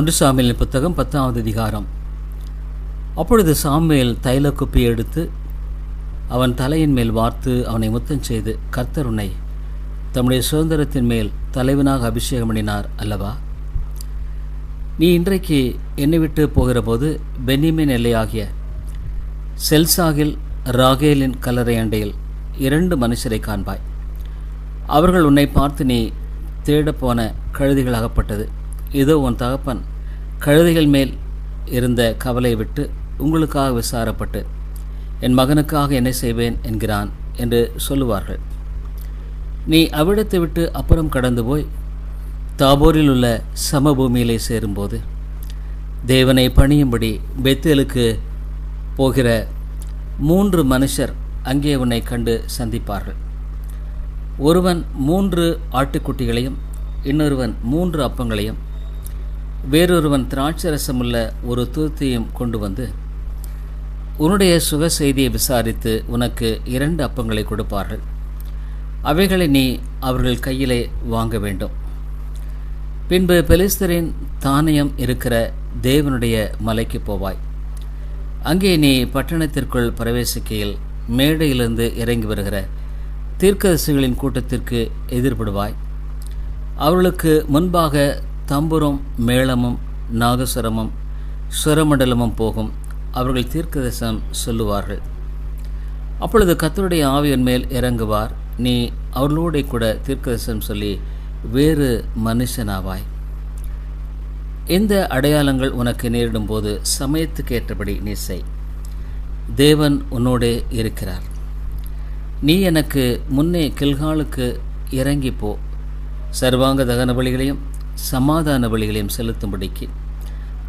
ஒன்று சாமியலின் புத்தகம் பத்தாவது அதிகாரம். அப்பொழுது சாமியல் தைல குப்பி எடுத்து அவன் தலையின் மேல் வார்த்து அவனை முத்தம் செய்து கர்த்தர் உன்னை தம்முடைய சுதந்திரத்தின் மேல் தலைவனாக அபிஷேகம் பண்ணினார் அல்லவா? நீ இன்றைக்கு என்னை விட்டு போகிறபோது பென்னிமின் எல்லையாகிய செல்சாகில் ராகேலின் கல்லறை அண்டையில் இரண்டு மனுஷரை காண்பாய். அவர்கள் உன்னை பார்த்து நீ தேடப்போன கழுதிகளாகப்பட்டது இதோ உன் தகப்பன் கழுதைகள் மேல் இருந்த கவலை விட்டு உங்களுக்காக விசாரப்பட்டு என் மகனுக்காக என்ன செய்வேன் என்கிறான் என்று சொல்லுவார்கள். நீ அவ்விடத்தை விட்டு அப்புறம் கடந்து போய் தாபோரில் உள்ள சமபூமியிலே சேரும்போது தேவனை பணியும்படி பெத்தேலுக்கு போகிற மூன்று மனுஷர் அங்கே உன்னை கண்டு சந்திப்பார்கள். ஒருவன் மூன்று ஆட்டுக்குட்டிகளையும் இன்னொருவன் மூன்று அப்பங்களையும் வேறொருவன் திராட்சரசமுள்ள ஒரு தூத்தையும் கொண்டு வந்து உன்னுடைய சுக செய்தியை விசாரித்து உனக்கு இரண்டு அப்பங்களை கொடுப்பார்கள். அவைகளை நீ அவர்கள் கையிலே வாங்க வேண்டும். பின்பு பெலிஸ்தரின் தானியம் இருக்கிற தேவனுடைய மலைக்கு போவாய். அங்கே நீ பட்டணத்திற்குள் பிரவேசிக்கையில் மேடையிலிருந்து இறங்கி வருகிற தீர்க்கதரிசிகளின் கூட்டத்திற்கு எதிர்படுவாய். அவர்களுக்கு முன்பாக தம்புரம் மேளமும் நாகசரமும் சுரமண்டலமும் போகும். அவர்கள் தீர்க்கதரிசனம் சொல்லுவார்கள். அப்பொழுது கத்தருடைய ஆவியின் மேல் இறங்குவார். நீ அவர்களோட கூட தீர்க்கதரிசனம் சொல்லி வேறு மனுஷனாவாய். இந்த அடையாளங்கள் உனக்கு நேரிடும் போது சமயத்துக்கு ஏற்றபடி நீ செய். தேவன் உன்னோடே இருக்கிறார். நீ எனக்கு முன்னே கில்காலுக்கு இறங்கி போ. சர்வாங்க தகன பலிகளையும் சமாதான வழிகளையும் செலுத்தும்படிக்கு.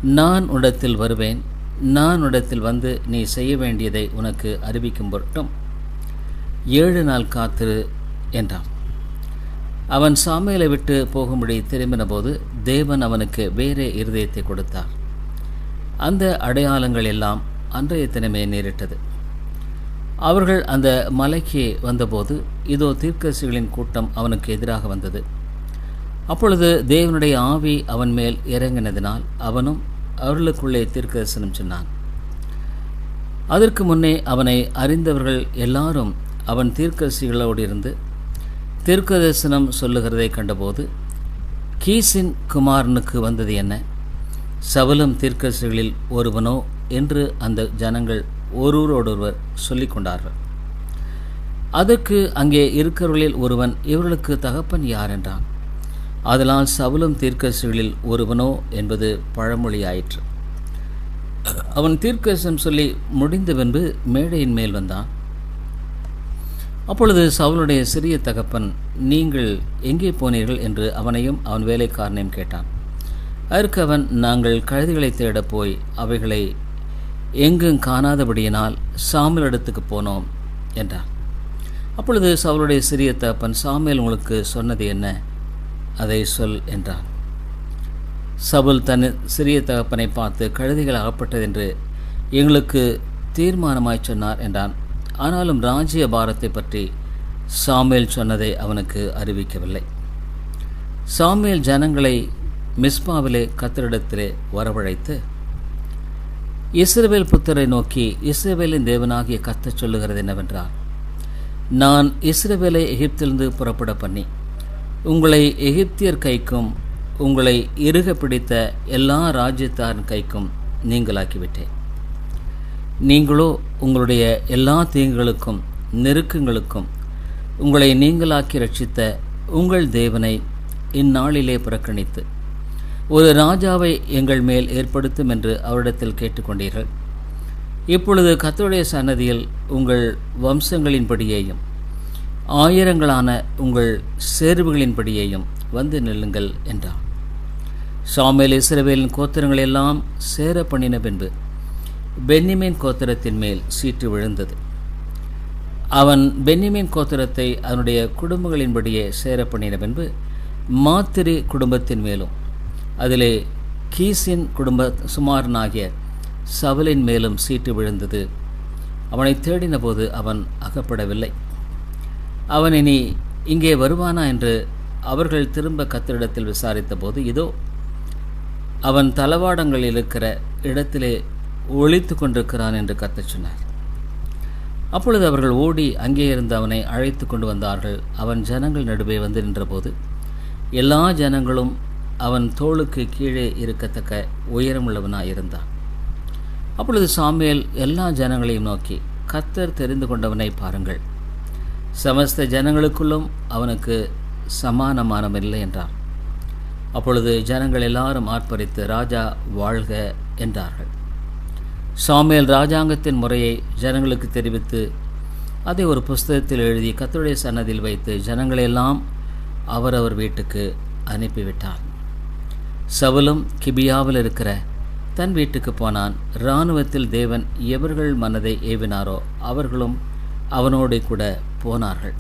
நான் உடத்தில் வருவேன். நான் உடத்தில் வந்து நீ செய்ய வேண்டியதை உனக்கு அறிவிக்கும் பொருட்டும். ஏழு நாள் காத்திரு என்றான். அவன் சாமியலை விட்டு போகும்படி திரும்பின போது தேவன் அவனுக்கு வேறே இருதயத்தை கொடுத்தார். அந்த அடையாளங்கள் எல்லாம் அன்றைய தினமே நேரிட்டது. அவர்கள் அந்த மலைக்கு வந்தபோது இதோ தீர்க்கசிகளின் கூட்டம் அவனுக்கு எதிராக வந்தது. அப்பொழுது தேவனுடைய ஆவி அவன் மேல் இறங்கினதினால் அவனும் அவர்களுக்குள்ளே தீர்க்கதரிசனம் சொன்னான். அதற்கு முன்னே அவனை அறிந்தவர்கள் எல்லாரும் அவன் தீர்க்கரசிகளோடு இருந்து தீர்க்கதரிசனம் சொல்லுகிறதை கண்டபோது கீசின் குமாரனுக்கு வந்தது என்ன? சவலம் தீர்க்கரசிகளில் ஒருவனோ என்று அந்த ஜனங்கள் ஒருவரோடொருவர் சொல்லி கொண்டார்கள். அதற்கு அங்கே இருக்கிறவர்களில் ஒருவன் இவர்களுக்கு தகப்பன் யார் என்றான்? அதனால் சவுலும் தீர்க்கதரிசிகளில் ஒருவனோ என்பது பழமொழியாயிற்று. அவன் தீர்க்கசம் சொல்லி முடிந்த பின்பு மேடையின் மேல் வந்தான். அப்பொழுது சவுலுடைய சிறிய தகப்பன் நீங்கள் எங்கே போனீர்கள்? என்று அவனையும் அவன் வேலைக்காரனையும் கேட்டான். அதற்கு அவன் நாங்கள் கழுதிகளை தேடப் போய் அவைகளை எங்கும் காணாதபடியினால் சாமியல் இடத்துக்கு போனோம் என்றான். அப்பொழுது சவுளுடைய சிறிய தகப்பன் சாமியல் உங்களுக்கு சொன்னது என்ன? அதை சொல் என்றான். சபுல் தன் சிறிய தகப்பனை பார்த்து கழுதிகள் அகப்பட்டது என்று எங்களுக்கு தீர்மானமாய் சொன்னார் என்றான். ஆனாலும் ராஜ்ய பாரத்தை பற்றி சாமியல் சொன்னதை அவனுக்கு அறிவிக்கவில்லை. சாமியல் ஜனங்களை மிஸ்பாவிலே கத்தரிடத்திலே வரவழைத்து இஸ்ரேவேல் புத்தரை நோக்கி இஸ்ரவேலின் தேவனாகிய கத்த சொல்லுகிறது என்னவென்றால் நான் இஸ்ரேவேலை எகிப்திலிருந்து புறப்பட பண்ணி உங்களை எகிப்தியர் கைக்கும் உங்களை இறுக பிடித்த எல்லா ராஜ்யத்தாரின் கைக்கும் நீங்களாக்கிவிட்டேன். நீங்களோ உங்களுடைய எல்லா தீங்குகளுக்கும் நெருக்கங்களுக்கும் உங்களை நீங்களாக்கி ரட்சித்த உங்கள் தேவனை இந்நாளிலே புறக்கணித்து ஒரு ராஜாவை எங்கள் மேல் ஏற்படுத்தும் என்று அவரிடத்தில் கேட்டுக்கொண்டீர்கள். இப்பொழுது கத்தோடைய சன்னதியில் உங்கள் வம்சங்களின்படியேயும் ஆயிரங்களான உங்கள் சேர்வுகளின்படியேயும் வந்து நில்லுங்கள் என்றார் சாமுவேல் இஸ்ரவேலின் கோத்திரங்கள் எல்லாம் சேர பண்ணின பின்பு பென்னிமேன் கோத்திரத்தின் மேல் சீட்டு விழுந்தது. அவன் பென்னிமேன் கோத்திரத்தை அதனுடைய குடும்பங்களின்படியே சேர பண்ணின பின்பு மாத்திரி குடும்பத்தின் மேலும் அதிலே கீஸின் குடும்ப சுமாரனாகிய சவலின் மேலும் சீட்டு விழுந்தது. அவனை தேடினபோது அவன் அகப்படவில்லை. அவன் இனி இங்கே வருவானா என்று அவர்கள் திரும்ப கத்தரிடத்தில் விசாரித்த போது இதோ அவன் தளவாடங்கள் இருக்கிற இடத்திலே ஒளித்து கொண்டிருக்கிறான் என்று கத்தச் சொன்னார். அப்பொழுது அவர்கள் ஓடி அங்கே இருந்து அவனை அழைத்து கொண்டு வந்தார்கள். அவன் ஜனங்கள் நடுவே வந்து நின்றபோது எல்லா ஜனங்களும் அவன் தோளுக்கு கீழே இருக்கத்தக்க உயரமுள்ளவனாக இருந்தான். அப்பொழுது சாமியல் எல்லா ஜனங்களையும் நோக்கி கத்தர் தெரிந்து கொண்டவனை பாருங்கள். சமஸ்த ஜனங்களுக்குள்ளும் அவனுக்கு சமானமானமில்லை என்றார். அப்பொழுது ஜனங்கள் எல்லாரும் ஆர்ப்பரித்து ராஜா வாழ்க என்றார்கள். சாமியல் ராஜாங்கத்தின் முறையை ஜனங்களுக்கு தெரிவித்து அதை ஒரு புஸ்தகத்தில் எழுதி கத்துடைய சன்னதியில் வைத்து ஜனங்களெல்லாம் அவரவர் வீட்டுக்கு அனுப்பிவிட்டார். சவுலும் கிபியாவில் இருக்கிற தன் வீட்டுக்கு போனான். இராணுவத்தில் தேவன் எவர்கள் மனதை ஏவினாரோ அவர்களும் அவனோடு கூட போனார்கள்.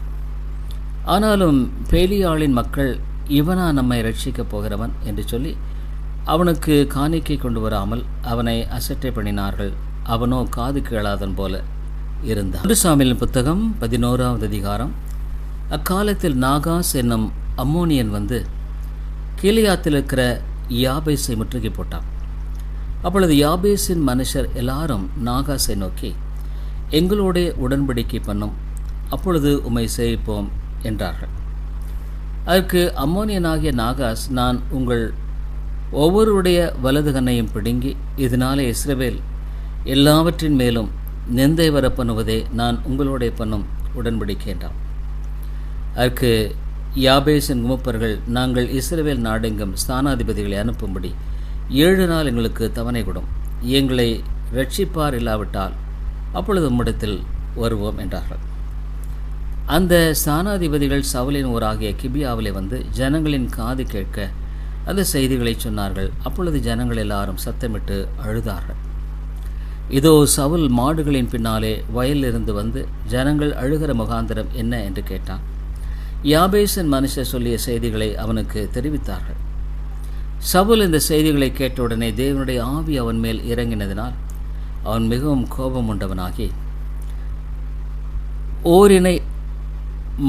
ஆனாலும் பேலியாளின் மக்கள் இவனா நம்மை ரட்சிக்கப் போகிறவன் என்று சொல்லி அவனுக்கு காணிக்கை கொண்டு வராமல் அவனை அசட்டை பண்ணினார்கள். அவனோ காது கேளாதன் போல இருந்தான். குருசாமியின் புத்தகம் பதினோராவது அதிகாரம். அக்காலத்தில் நாகாஸ் என்னும் அம்மோனியன் வந்து கீலியாத்தில் இருக்கிற யாபேஸை முற்றுகை போட்டான். அப்பொழுது யாபேஸின் மனுஷர் எல்லாரும் நாகாஸை நோக்கி எங்களோட உடன்படிக்கை பண்ணும் அப்பொழுது உம்மை சேவிப்போம் என்றார்கள். அதற்கு அம்மோனியனாகிய நாகாஸ் நான் உங்கள் ஒவ்வொருடைய வலது கண்ணையும் பிடுங்கி இதனாலே இஸ்ரவேல் எல்லாவற்றின் மேலும் நிந்தை வர பண்ணுவதே நான் உங்களுடைய பண்ணும் உடன்படிக்கின்றான் அதற்கு யாபேசின் மூப்பர்கள் நாங்கள் இஸ்ரவேல் நாடெங்கும் ஸ்தானாதிபதிகளை அனுப்பும்படி ஏழு நாள் எங்களுக்கு தவணை கொடும். எங்களை ரட்சிப்பார் இல்லாவிட்டால் அப்பொழுது உம்மிடத்தில் வருவோம் என்றார்கள். அந்த ஸ்தானாதிபதிகள் சவுலின் ஊராகிய கிபியாவிலே வந்து ஜனங்களின் காது கேட்க அந்த செய்திகளை சொன்னார்கள். அப்பொழுது ஜனங்கள் எல்லாரும் சத்தமிட்டு அழுதார்கள். இதோ சவுல் மாடுகளின் பின்னாலே வயலிலிருந்து வந்து ஜனங்கள் அழுகிற முகாந்திரம் என்ன என்று கேட்டான். யாபேசன் மனுஷர் சொல்லிய செய்திகளை அவனுக்கு தெரிவித்தார்கள். சவுல் இந்த செய்திகளை கேட்டவுடனே தேவனுடைய ஆவி அவன் மேல் இறங்கினதினால் அவன் மிகவும் கோபம் உண்டவனாகி ஓரினை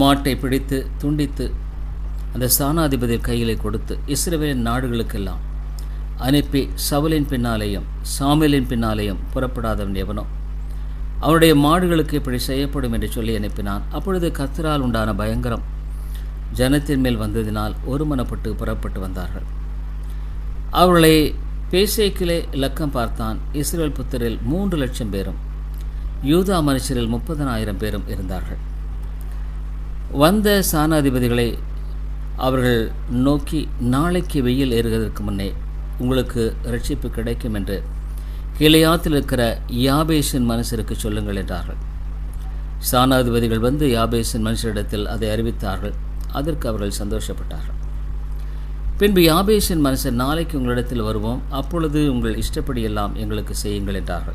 மாட்டை பிடித்து துண்டித்து அந்த ஸ்தானாதிபதி கையிலே கொடுத்து இஸ்ரேவேலின் நாடுகளுக்கெல்லாம் அனுப்பி சவலின் பின்னாலேயும் சாமியலின் பின்னாலேயும் புறப்படாதவன் எவனோ? அவனுடைய மாடுகளுக்கு இப்படி செய்யப்படும் என்று சொல்லி அனுப்பினான். அப்பொழுது கத்திரால் உண்டான பயங்கரம் ஜனத்தின் மேல் வந்ததினால் ஒருமனப்பட்டு புறப்பட்டு வந்தார்கள். அவர்களை பேசேக்கிலே இலக்கம் பார்த்தான் இஸ்ரேல் புத்தரில் மூன்று லட்சம் பேரும் யூதா மனுஷரில் முப்பதனாயிரம் பேரும் இருந்தார்கள். வந்த சானாதிபதிகளை அவர்கள் நோக்கி நாளைக்கு வெயில் ஏறுவதற்கு முன்னே உங்களுக்கு ரட்சிப்பு கிடைக்கும் என்று கிளையாத்தில் இருக்கிற யாபேஷின் மனுஷருக்கு சொல்லுங்கள் என்றார்கள். சானாதிபதிகள் வந்து யாபேஷின் மனுஷரிடத்தில் அதை அறிவித்தார்கள். அதற்கு அவர்கள் சந்தோஷப்பட்டார்கள். பின்பு யாபேஷின் மனுஷர் நாளைக்கு உங்களிடத்தில் வருவோம். அப்பொழுது உங்கள் இஷ்டப்படியெல்லாம் எங்களுக்கு செய்யுங்கள் என்றார்கள்.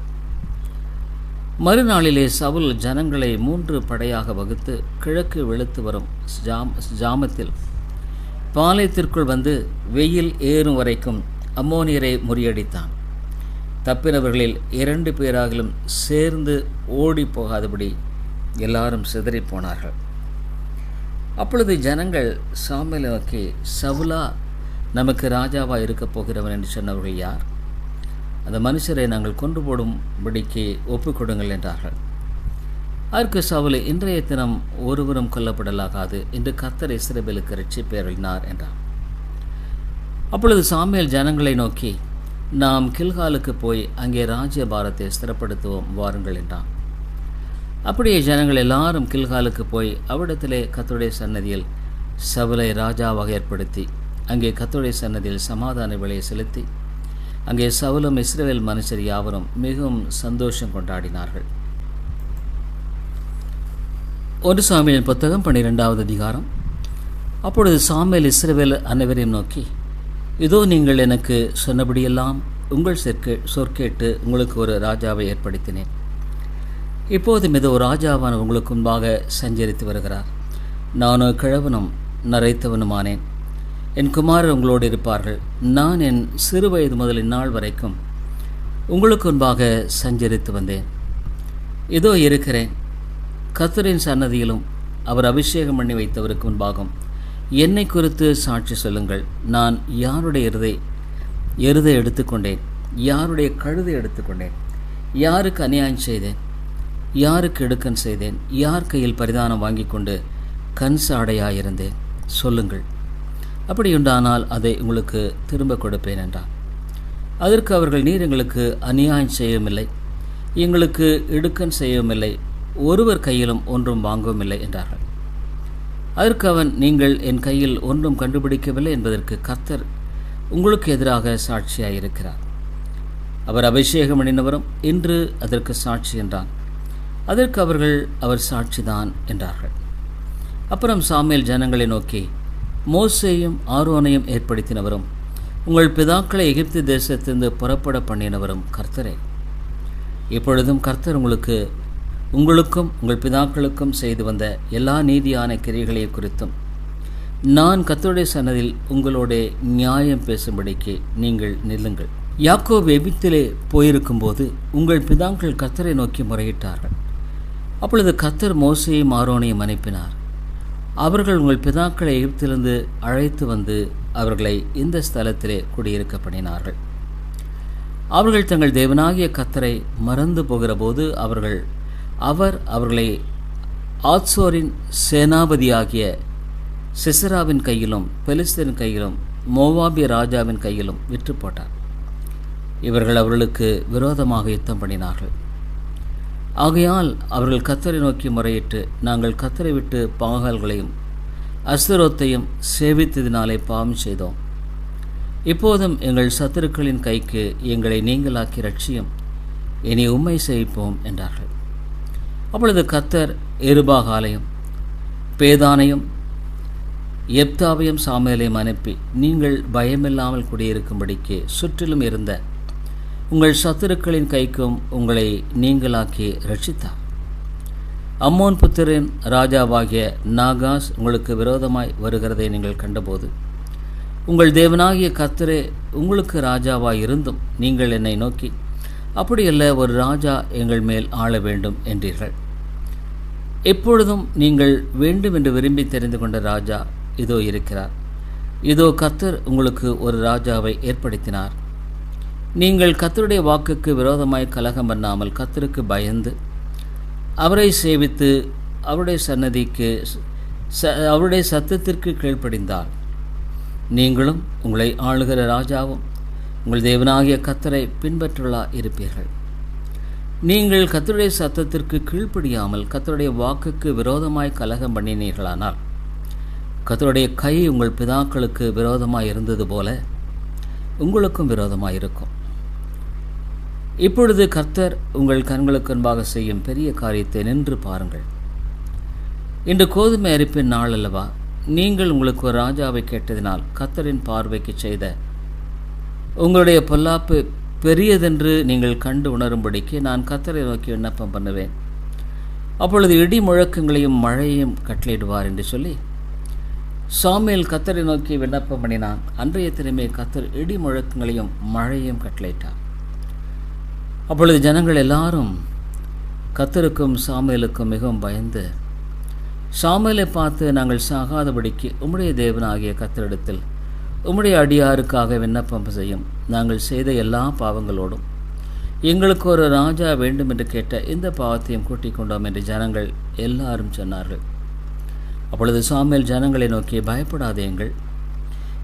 மறுநாளிலே சவுல் ஜனங்களை மூன்று படையாக வகுத்து கிழக்கு வெளுத்து வரும் ஜாம் ஜாமத்தில் பாளையத்திற்குள் வந்து வெயில் ஏறும் வரைக்கும் அம்மோனியரை முறியடித்தான். தப்பினவர்களில் இரண்டு பேராகிலும் சேர்ந்து ஓடி போகாதபடி எல்லாரும் சிதறிப் போனார்கள். அப்பொழுது ஜனங்கள் சாமியலை நோக்கி சவுலா நமக்கு ராஜாவாக இருக்கப் போகிறவன் என்று சொன்னவர்கள் யார்? அந்த மனுஷரை நாங்கள் கொண்டு போடும்படிக்கு ஒப்புக்கொடுங்கள் என்றார்கள். அதற்கு சவுலை இன்றைய தினம் ஒருவரும் கொல்லப்படலாகாது. என்று கத்தர் இஸ்ரேபேலுக்கு ரட்சிப்பேறினார் என்றார். அப்பொழுது சாமியல் ஜனங்களை நோக்கி நாம் கில்காலுக்கு போய் அங்கே ராஜ்ய பாரத்தை ஸ்திரப்படுத்துவோம் வாருங்கள் என்றான். அப்படியே ஜனங்கள் எல்லாரும் கில்காலுக்கு போய் அவ்விடத்திலே கத்துடைய சன்னதியில் சவலை ராஜாவாக ஏற்படுத்தி அங்கே கத்துடைய சன்னதியில் சமாதான விலையை செலுத்தி அங்கே சவுலும் இஸ்ரேல் மனுஷர் யாவரும் மிகவும் சந்தோஷம் கொண்டாடினார்கள். ஒரு சாமியின் புத்தகம் பன்னிரெண்டாவது அதிகாரம். அப்பொழுது சாமியல் இஸ்ரேவேல் அனைவரையும் நோக்கி இதோ நீங்கள் எனக்கு சொன்னபடியெல்லாம் உங்கள் சொற்கே சொற்கேட்டு உங்களுக்கு ஒரு ராஜாவை ஏற்படுத்தினேன். இப்போதும் இதோ ராஜாவான உங்களுக்கு முன்பாக சஞ்சரித்து வருகிறார். நானோ கிழவனும் நரைத்தவனுமானேன். என் குமாரர் உங்களோடு இருப்பார்கள். நான் என் சிறு வயது முதல் இந்நாள் வரைக்கும் உங்களுக்கு முன்பாக சஞ்சரித்து வந்தேன். இதோ இருக்கிறேன். கத்தரின் சன்னதியிலும் அவர் அபிஷேகம் பண்ணி வைத்தவருக்கு முன்பாகும். என்னை குறித்து சாட்சி சொல்லுங்கள். நான் யாருடைய இருதை எருதை எடுத்துக்கொண்டேன். யாருடைய கழுதை எடுத்துக்கொண்டேன். யாருக்கு அநியாயம் செய்தேன்? யாருக்கு எடுக்கன் செய்தேன்? யார் கையில் பரிதானம் வாங்கி கொண்டு கண் சாடையாயிருந்தேன் சொல்லுங்கள். அப்படியுண்டானால் அதை உங்களுக்கு திரும்ப கொடுப்பேன் என்றான். அதற்கு அவர்கள் நீர் எங்களுக்கு அநியாயம் செய்யவுமில்லை. எங்களுக்கு இடுக்கன் செய்யவுமில்லை. ஒருவர் கையிலும் ஒன்றும் வாங்கவும் இல்லை என்றார்கள். அதற்கு அவன் நீங்கள் என் கையில் ஒன்றும் கண்டுபிடிக்கவில்லை என்பதற்கு கர்த்தர் உங்களுக்கு எதிராக சாட்சியாயிருக்கிறார். அவர் அபிஷேகம் அணிந்தவரும் இன்று அதற்கு சாட்சி என்றான். அதற்கு அவர்கள் அவர் சாட்சிதான் என்றார்கள். அப்புறம் சாமியல் ஜனங்களை நோக்கி மோசேயும் ஆரோனையும் ஏற்படுத்தினவரும் உங்கள் பிதாக்களை எகிப்து தேசத்திலிருந்து புறப்பட பண்ணினவரும் கர்த்தரே. இப்பொழுதும் கர்த்தர் உங்களுக்கு உங்களுக்கும் உங்கள் பிதாக்களுக்கும் செய்து வந்த எல்லா நீதியான கிரைகளை குறித்தும் நான் கத்தருடைய சன்னதில் உங்களோட நியாயம் பேசும்படிக்கு நீங்கள் நில்லுங்கள். யாக்கோப் எபித்திலே போயிருக்கும்போது உங்கள் பிதாக்கள் கர்த்தரை நோக்கி முறையிட்டார்கள். அப்பொழுது கர்த்தர் மோசையும் ஆரோனையும் அனுப்பினார். அவர்கள் உங்கள் பிதாக்களை எகிப்திலிருந்து அழைத்து வந்து அவர்களை இந்த ஸ்தலத்திலே குடியிருக்க பண்ணினார்கள் அவர்கள் தங்கள் தேவனாகிய கத்தரை மறந்து போகிறபோது அவர்கள் அவர் அவர்களை ஆட்சோரின் சேனாபதியாகிய சிசராவின் கையிலும் பெலிஸ்தரின் கையிலும் மோவாபிய ராஜாவின் கையிலும் விற்று போட்டார். இவர்கள் அவர்களுக்கு விரோதமாக யுத்தம் பண்ணினார்கள். ஆகையால் அவர்கள் கத்தரை நோக்கி முறையிட்டு நாங்கள் கத்தரை விட்டு பாகால்களையும் அஸ்தரோத்தையும் சேவித்ததினாலே பாவம் செய்தோம். இப்போதும் எங்கள் சத்துருக்களின் கைக்கு எங்களை நீங்களாக்கி ரட்சியும் இனி உண்மை செய்ப்போம் என்றார்கள். அப்பொழுது கத்தர் எருபாகாலையும் பேதானையும் எப்தாவையும் சாமுவேலையும் அனுப்பி நீங்கள் பயமில்லாமல் குடியிருக்கும்படிக்கு சுற்றிலும் இருந்த உங்கள் சத்துருக்களின் கைக்கும் உங்களை நீங்களாக்கி ரட்சித்தார். அம்மோன் புத்திரின் ராஜாவாகிய நாகாஸ் உங்களுக்கு விரோதமாய் வருகிறதை நீங்கள் கண்டபோது உங்கள் தேவனாகிய கர்த்தரே உங்களுக்கு ராஜாவாய் இருந்தும் நீங்கள் என்னை நோக்கி அப்படியல்ல ஒரு ராஜா எங்கள் மேல் ஆள வேண்டும் என்றீர்கள். எப்பொழுதும் நீங்கள் வேண்டும் என்று விரும்பி தெரிந்து கொண்ட ராஜா இதோ இருக்கிறார். இதோ கர்த்தர் உங்களுக்கு ஒரு ராஜாவை ஏற்படுத்தினார். நீங்கள் கத்தருடைய வாக்குக்கு விரோதமாய் கலகம் பண்ணாமல் கத்தருக்கு பயந்து அவரை சேவித்து அவருடைய சன்னதிக்கு ச அவருடைய சத்தத்திற்கு கீழ்ப்படிந்தால் நீங்களும் உங்களை ஆளுகிற ராஜாவும் உங்கள் தேவனாகிய கத்தரை பின்பற்றுள்ளா இருப்பீர்கள். நீங்கள் கத்தருடைய சத்தத்திற்கு கீழ்ப்படியாமல் கத்தருடைய வாக்குக்கு விரோதமாய் கலகம் பண்ணினீர்களானால் கத்தருடைய கை உங்கள் பிதாக்களுக்கு விரோதமாக இருந்தது போல உங்களுக்கும் விரோதமாக இருக்கும். இப்பொழுது கர்த்தர் உங்கள் கண்களுக்கு அன்பாக செய்யும் பெரிய காரியத்தை நின்று பாருங்கள். இன்று கோதுமை அரிப்பின் நாள் அல்லவா? நீங்கள் உங்களுக்கு ஒரு ராஜாவை கேட்டதினால் கர்த்தரின் பார்வைக்கு செய்த உங்களுடைய பொல்லாப்பு பெரியதென்று நீங்கள் கண்டு உணரும்படிக்கு நான் கர்த்தரை நோக்கி விண்ணப்பம் பண்ணுவேன். அப்பொழுது இடி முழக்கங்களையும் மழையையும் கட்டளையிடுவார் என்று சொல்லி சாமியில் கத்தரை நோக்கி விண்ணப்பம் பண்ணினான். அன்றைய தினமே கத்தர் இடி முழக்கங்களையும் மழையையும் கட்டளையிட்டார். அப்பொழுது ஜனங்கள் எல்லாரும் கத்தருக்கும் சாமையலுக்கும் மிகவும் பயந்து சாமையலை பார்த்து நாங்கள் சாகாதபடிக்கு உம்முடைய தேவனாகிய கத்தரிடத்தில் உம்முடைய அடியாருக்காக விண்ணப்பம் செய்யும் நாங்கள் செய்த எல்லா பாவங்களோடும் எங்களுக்கு ஒரு ராஜா வேண்டும் என்று கேட்ட இந்த பாவத்தையும் கூட்டிக் கொண்டோம் என்று ஜனங்கள் எல்லாரும் சொன்னார்கள். அப்பொழுது சாமியல் ஜனங்களை நோக்கி பயப்படாதேங்கள்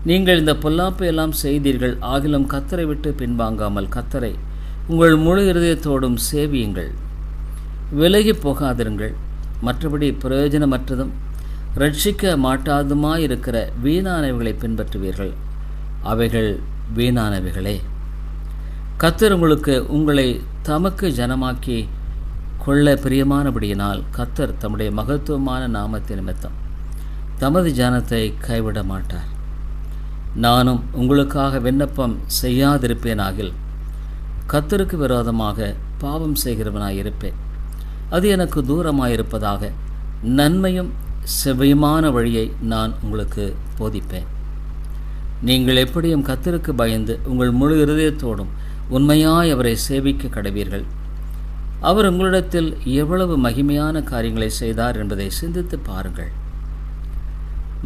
நீங்கள் இந்த பொல்லாப்பை எல்லாம் செய்தீர்கள். ஆகிலும் கத்தரை விட்டு பின்வாங்காமல் கத்தரை உங்கள் முழு இருதயத்தோடும் சேவியுங்கள். விலகி போகாதிருங்கள். மற்றபடி பிரயோஜனமற்றதும் ரட்சிக்க மாட்டாதுமாயிருக்கிற வீணானவைகளை பின்பற்றுவீர்கள். அவைகள் வீணானவைகளே. கத்தர் உங்களுக்கு உங்களை தமக்கு ஜனமாக்கி கொள்ள பிரியமானபடியினால் கத்தர் தம்முடைய மகத்துவமான நாமத்தின் நிமித்தம் தமது ஜனத்தை கைவிட மாட்டார் நானும் உங்களுக்காக விண்ணப்பம் செய்யாதிருப்பேனாகில் கத்தருக்கு விரோதமாக பாவம் செய்கிறவனாயிருப்பேன் அது எனக்கு தூரமாயிருப்பதாக நன்மையும் செவ்வியமான வழியை நான் உங்களுக்கு போதிப்பேன். நீங்கள் எப்படியும் கத்தருக்கு பயந்து உங்கள் முழு இருதயத்தோடும் உண்மையாய் அவரை சேவிக்க கடவீர்கள். அவர் உங்களிடத்தில் எவ்வளவு மகிமையான காரியங்களை செய்தார் என்பதை சிந்தித்து பாருங்கள்.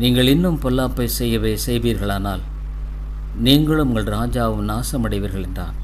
நீங்கள் இன்னும் பொல்லாப்பை செய்யவே செய்வீர்களானால் நீங்களும் உங்கள் ராஜாவும் நாசமடைவீர்கள் என்றான்.